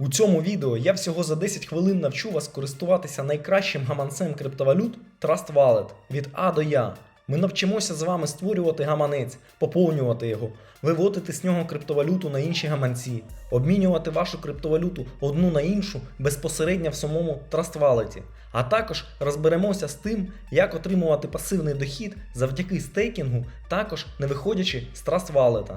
У цьому відео я всього за 10 хвилин навчу вас користуватися найкращим гаманцем криптовалют Trust Wallet від А до Я. Ми навчимося з вами створювати гаманець, поповнювати його, виводити з нього криптовалюту на інші гаманці, обмінювати вашу криптовалюту одну на іншу безпосередньо в самому Trust Wallet. А також розберемося з тим, як отримувати пасивний дохід завдяки стейкінгу, також не виходячи з Trust Wallet.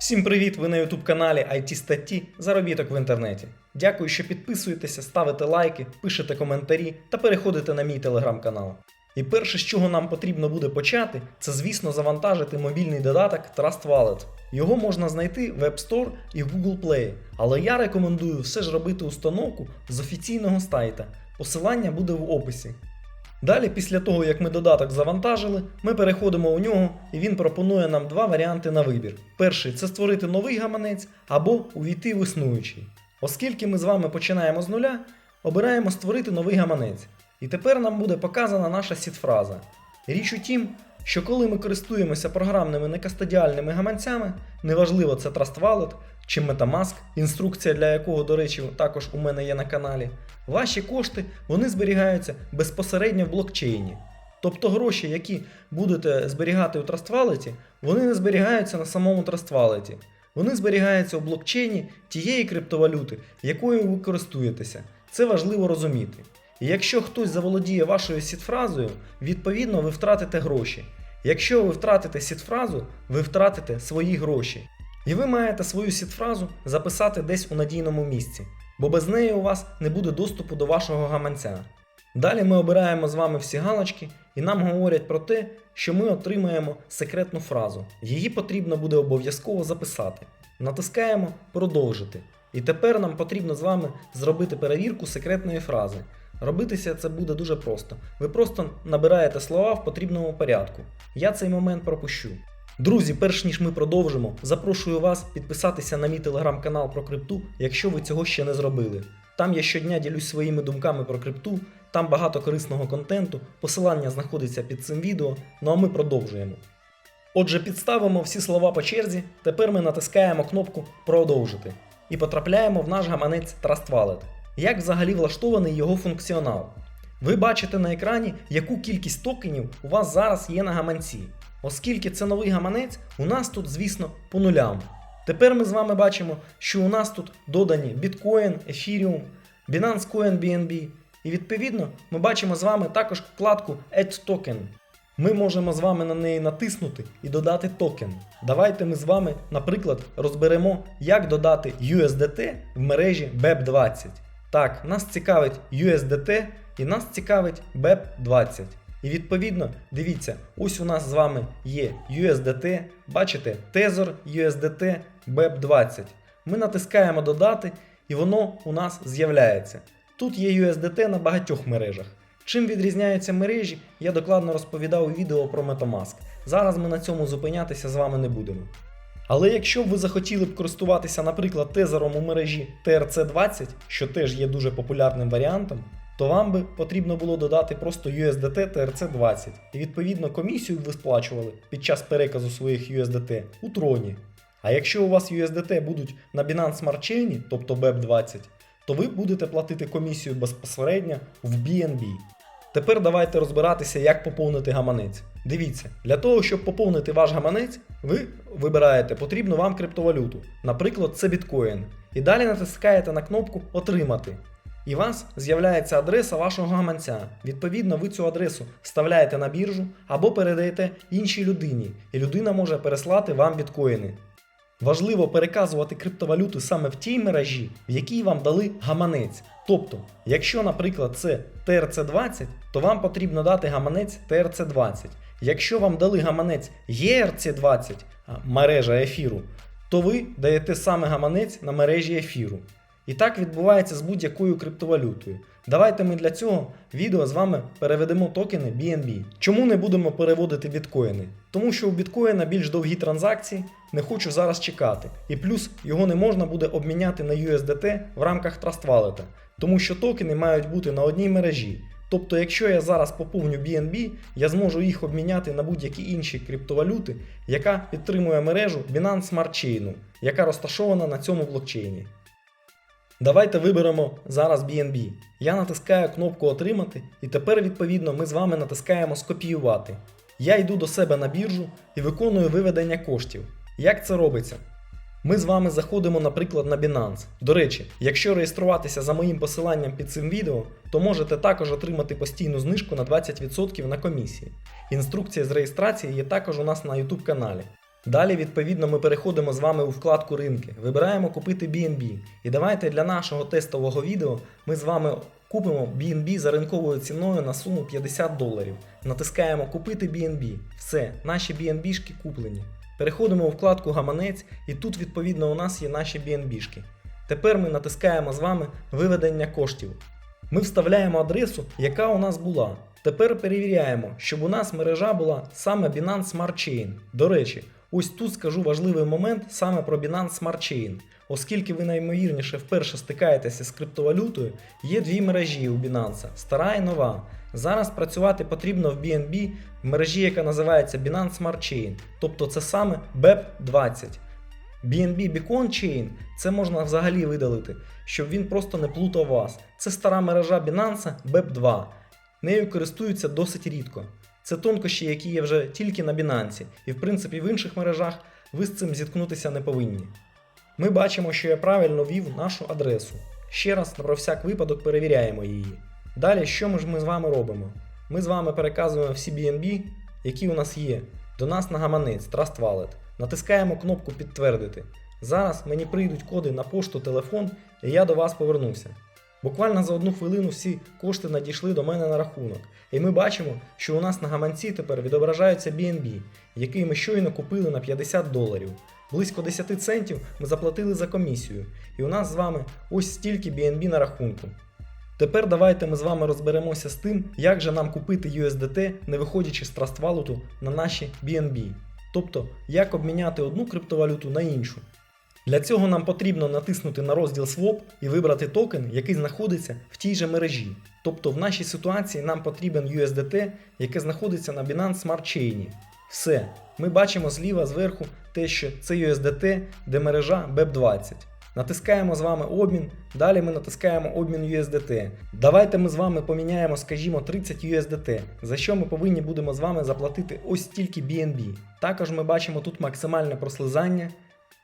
Всім привіт! Ви на YouTube каналі IT статті Заробіток в інтернеті. Дякую, що підписуєтеся, ставите лайки, пишете коментарі та переходите на мій телеграм-канал. І перше, з чого нам потрібно буде почати, це, звісно, завантажити мобільний додаток Trust Wallet. Його можна знайти в App Store і в Google Play, але я рекомендую все ж робити установку з офіційного сайта. Посилання буде в описі. Далі, після того, як ми додаток завантажили, ми переходимо у нього і він пропонує нам два варіанти на вибір. Перший це створити новий гаманець або увійти в існуючий. Оскільки ми з вами починаємо з нуля, обираємо створити новий гаманець. І тепер нам буде показана наша сітфраза. Річ у тім, що коли ми користуємося програмними некастодіальними гаманцями, неважливо це Trust Wallet чи Metamask, інструкція для якого, до речі, також у мене є на каналі, ваші кошти вони зберігаються безпосередньо в блокчейні. Тобто гроші, які будете зберігати у Trust Wallet, вони не зберігаються на самому Trust Wallet. Вони зберігаються у блокчейні тієї криптовалюти, якою ви користуєтеся. Це важливо розуміти. І якщо хтось заволодіє вашою сітфразою, відповідно ви втратите гроші. Якщо ви втратите сітфразу, ви втратите свої гроші. І ви маєте свою сітфразу записати десь у надійному місці, бо без неї у вас не буде доступу до вашого гаманця. Далі ми обираємо з вами всі галочки, і нам говорять про те, що ми отримаємо секретну фразу. Її потрібно буде обов'язково записати. Натискаємо Продовжити. І тепер нам потрібно з вами зробити перевірку секретної фрази. Робитися це буде дуже просто. Ви просто набираєте слова в потрібному порядку. Я цей момент пропущу. Друзі, перш ніж ми продовжимо, запрошую вас підписатися на мій телеграм-канал про крипту, якщо ви цього ще не зробили. Там я щодня ділюсь своїми думками про крипту, там багато корисного контенту, посилання знаходиться під цим відео, ну а ми продовжуємо. Отже, підставимо всі слова по черзі, тепер ми натискаємо кнопку Продовжити і потрапляємо в наш гаманець Trust Wallet. Як взагалі влаштований його функціонал? Ви бачите на екрані, яку кількість токенів у вас зараз є на гаманці. Оскільки це новий гаманець, у нас тут, звісно, по нулям. Тепер ми з вами бачимо, що у нас тут додані Bitcoin, Ethereum, Binance Coin BNB. І відповідно ми бачимо з вами також вкладку Add Token. Ми можемо з вами на неї натиснути і додати токен. Давайте ми з вами, наприклад, розберемо, як додати USDT в мережі BEP20. Так, нас цікавить USDT і нас цікавить BEP20. І відповідно, дивіться, ось у нас з вами є USDT, бачите, Tether USDT BEP20. Ми натискаємо додати, і воно у нас з'являється. Тут є USDT на багатьох мережах. Чим відрізняються мережі, я докладно розповідав у відео про Metamask. Зараз ми на цьому зупинятися з вами не будемо. Але якщо б ви захотіли б користуватися, наприклад, тезером у мережі TRC20, що теж є дуже популярним варіантом, то вам би потрібно було додати просто USDT TRC20. І відповідно комісію ви сплачували під час переказу своїх USDT у троні. А якщо у вас USDT будуть на Binance Smart Chain, тобто BEP20, то ви будете платити комісію безпосередньо в BNB. Тепер давайте розбиратися, як поповнити гаманець. Дивіться, для того, щоб поповнити ваш гаманець, ви вибираєте потрібну вам криптовалюту, наприклад, це біткоін. І далі натискаєте на кнопку Отримати. І вас з'являється адреса вашого гаманця. Відповідно, ви цю адресу вставляєте на біржу або передаєте іншій людині, і людина може переслати вам біткоїни. Важливо переказувати криптовалюту саме в тій мережі, в якій вам дали гаманець. Тобто, якщо, наприклад, це TRC20, то вам потрібно дати гаманець TRC20. Якщо вам дали гаманець ERC20, мережа ефіру, то ви даєте саме гаманець на мережі ефіру. І так відбувається з будь-якою криптовалютою. Давайте ми для цього відео з вами переведемо токени BNB. Чому не будемо переводити біткоїни? Тому що у біткоїна більш довгі транзакції, не хочу зараз чекати. І плюс його не можна буде обміняти на USDT в рамках Trust тому що токени мають бути на одній мережі. Тобто, якщо я зараз поповню BNB, я зможу їх обміняти на будь-які інші криптовалюти, яка підтримує мережу Binance Smart Chain, яка розташована на цьому блокчейні. Давайте виберемо зараз BNB. Я натискаю кнопку Отримати, і тепер, відповідно, ми з вами натискаємо Скопіювати. Я йду до себе на біржу і виконую виведення коштів. Як це робиться? Ми з вами заходимо, наприклад, на Binance. До речі, якщо реєструватися за моїм посиланням під цим відео, то можете також отримати постійну знижку на 20% на комісії. Інструкція з реєстрації є також у нас на YouTube каналі. Далі, відповідно, ми переходимо з вами у вкладку ринки, вибираємо купити BNB. І давайте для нашого тестового відео ми з вами купимо BNB за ринковою ціною на суму 50 доларів. Натискаємо Купити BNB. Все, наші BNB-шки куплені. Переходимо у вкладку Гаманець, і тут, відповідно, у нас є наші BNB-шки. Тепер ми натискаємо з вами виведення коштів. Ми вставляємо адресу, яка у нас була. Тепер перевіряємо, щоб у нас мережа була саме Binance Smart Chain. До речі, ось тут скажу важливий момент саме про Binance Smart Chain. Оскільки ви наймовірніше вперше стикаєтеся з криптовалютою, є дві мережі у Binance – стара і нова. Зараз працювати потрібно в BNB в мережі, яка називається Binance Smart Chain, тобто це саме BEP20. BNB Beacon Chain це можна взагалі видалити, щоб він просто не плутав вас. Це стара мережа Binance BEP2. Нею користуються досить рідко. Це тонкощі, які є вже тільки на Binance, і в принципі в інших мережах ви з цим зіткнутися не повинні. Ми бачимо, що я правильно ввів нашу адресу. Ще раз про всяк випадок перевіряємо її. Далі, що ми ж ми з вами робимо? Ми з вами переказуємо всі BNB, які у нас є, до нас на гаманець Trust Wallet. Натискаємо кнопку Підтвердити. Зараз мені прийдуть коди на пошту, телефон, і я до вас повернуся. Буквально за одну хвилину всі кошти надійшли до мене на рахунок, і ми бачимо, що у нас на гаманці тепер відображається BNB, який ми щойно купили на 50 доларів. Близько 10 центів ми заплатили за комісію, і у нас з вами ось стільки BNB на рахунку. Тепер давайте ми з вами розберемося з тим, як же нам купити USDT, не виходячи з Trust Wallet на наші BNB. Тобто, як обміняти одну криптовалюту на іншу. Для цього нам потрібно натиснути на розділ Swap і вибрати токен, який знаходиться в тій же мережі. Тобто в нашій ситуації нам потрібен USDT, яке знаходиться на Binance Smart Chain. Все, ми бачимо зліва зверху те, що це USDT, де мережа BEP20. Натискаємо з вами обмін, далі ми натискаємо обмін USDT. Давайте ми з вами поміняємо, скажімо, 30 USDT, за що ми повинні будемо з вами заплатити ось стільки BNB. Також ми бачимо тут максимальне прослизання,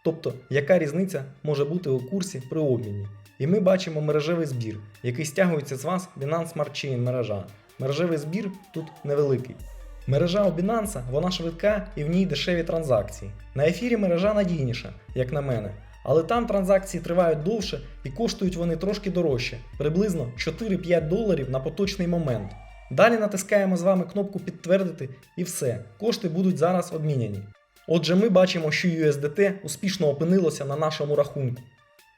тобто яка різниця може бути у курсі при обміні. І ми бачимо мережевий збір, який стягується з вас Binance Smart Chain мережа. Мережевий збір тут невеликий. Мережа у Binance, вона швидка і в ній дешеві транзакції. На ефірі мережа надійніша, як на мене. Але там транзакції тривають довше і коштують вони трошки дорожче, приблизно 4-5 доларів на поточний момент. Далі натискаємо з вами кнопку Підтвердити і все, кошти будуть зараз обміняні. Отже, ми бачимо, що USDT успішно опинилося на нашому рахунку.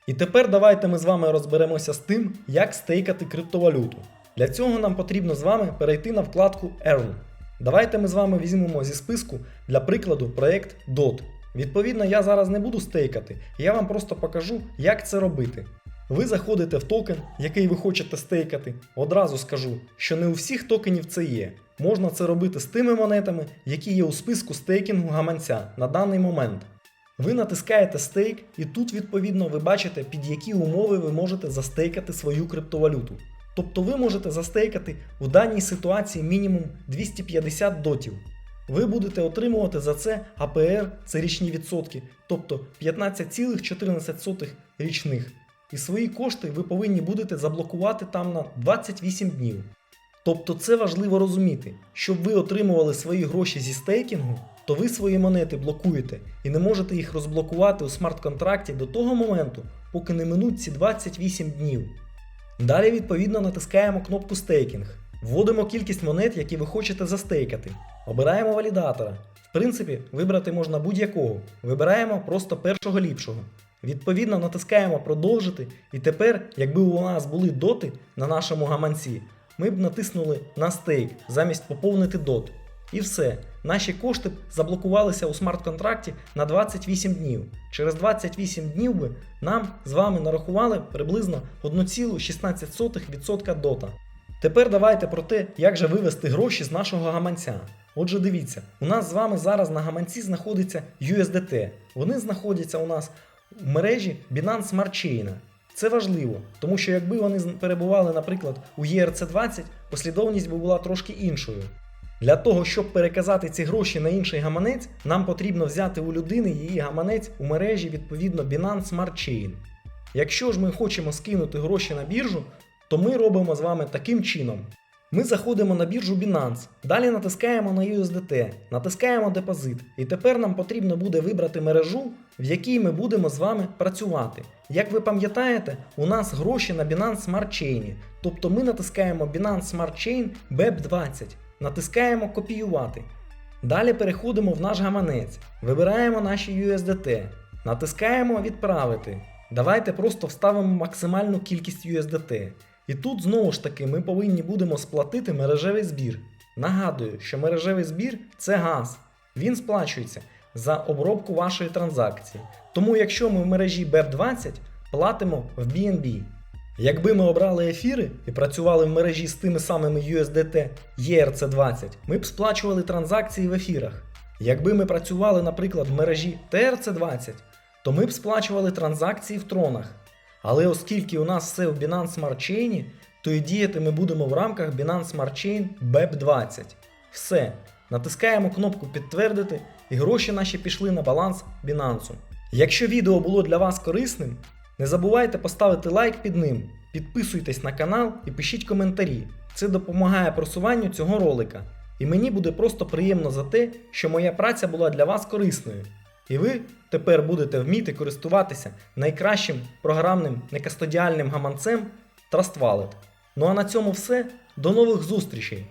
І тепер давайте ми з вами розберемося з тим, як стейкати криптовалюту. Для цього нам потрібно з вами перейти на вкладку Earn. Давайте ми з вами візьмемо зі списку для прикладу проект DOT. Відповідно, я зараз не буду стейкати, я вам просто покажу, як це робити. Ви заходите в токен, який ви хочете стейкати. Одразу скажу, що не у всіх токенів це є. Можна це робити з тими монетами, які є у списку стейкінгу гаманця на даний момент. Ви натискаєте стейк, і тут, відповідно, ви бачите, під які умови ви можете застейкати свою криптовалюту. Тобто ви можете застейкати в даній ситуації мінімум 250 дотів. Ви будете отримувати за це АПР, це річні відсотки, тобто 15,14 річних. І свої кошти ви повинні будете заблокувати там на 28 днів. Тобто це важливо розуміти, щоб ви отримували свої гроші зі стейкінгу, то ви свої монети блокуєте і не можете їх розблокувати у смарт-контракті до того моменту, поки не минуть ці 28 днів. Далі, відповідно, натискаємо кнопку стейкінг. Вводимо кількість монет, які ви хочете застейкати. Обираємо валідатора. В принципі, вибрати можна будь-якого. Вибираємо просто першого ліпшого. Відповідно, натискаємо продовжити, і тепер, якби у нас були доти на нашому гаманці, ми б натиснули на стейк замість поповнити дот. І все. Наші кошти б заблокувалися у смарт-контракті на 28 днів. Через 28 днів би нам з вами нарахували приблизно 1,16% дота. Тепер давайте про те, як же вивести гроші з нашого гаманця. Отже, дивіться, у нас з вами зараз на гаманці знаходиться USDT. Вони знаходяться у нас в мережі Binance Smart Chain. Це важливо, тому що якби вони перебували, наприклад, у ERC20, послідовність би була трошки іншою. Для того, щоб переказати ці гроші на інший гаманець, нам потрібно взяти у людини її гаманець у мережі відповідно Binance Smart Chain. Якщо ж ми хочемо скинути гроші на біржу, то ми робимо з вами таким чином. Ми заходимо на біржу Binance, далі натискаємо на USDT, натискаємо депозит, і тепер нам потрібно буде вибрати мережу, в якій ми будемо з вами працювати. Як ви пам'ятаєте, у нас гроші на Binance Smart Chain, тобто ми натискаємо Binance Smart Chain BEP20, натискаємо копіювати. Далі переходимо в наш гаманець, вибираємо наші USDT, натискаємо відправити. Давайте просто вставимо максимальну кількість USDT. І тут знову ж таки ми повинні будемо сплатити мережевий збір. Нагадую, що мережевий збір це газ. Він сплачується за обробку вашої транзакції. Тому якщо ми в мережі BEP20, платимо в BNB. Якби ми обрали ефіри і працювали в мережі з тими самими USDT ERC20, ми б сплачували транзакції в ефірах. Якби ми працювали, наприклад, в мережі TRC20, то ми б сплачували транзакції в тронах. Але оскільки у нас все в Binance Smart Chain, то і діяти ми будемо в рамках Binance Smart Chain BEP20. Все. Натискаємо кнопку підтвердити, і гроші наші пішли на баланс Binance. Якщо відео було для вас корисним, не забувайте поставити лайк під ним, підписуйтесь на канал і пишіть коментарі. Це допомагає просуванню цього ролика. І мені буде просто приємно за те, що моя праця була для вас корисною. І ви тепер будете вміти користуватися найкращим програмним некастодіальним гаманцем Trust Wallet. Ну а на цьому все. До нових зустрічей!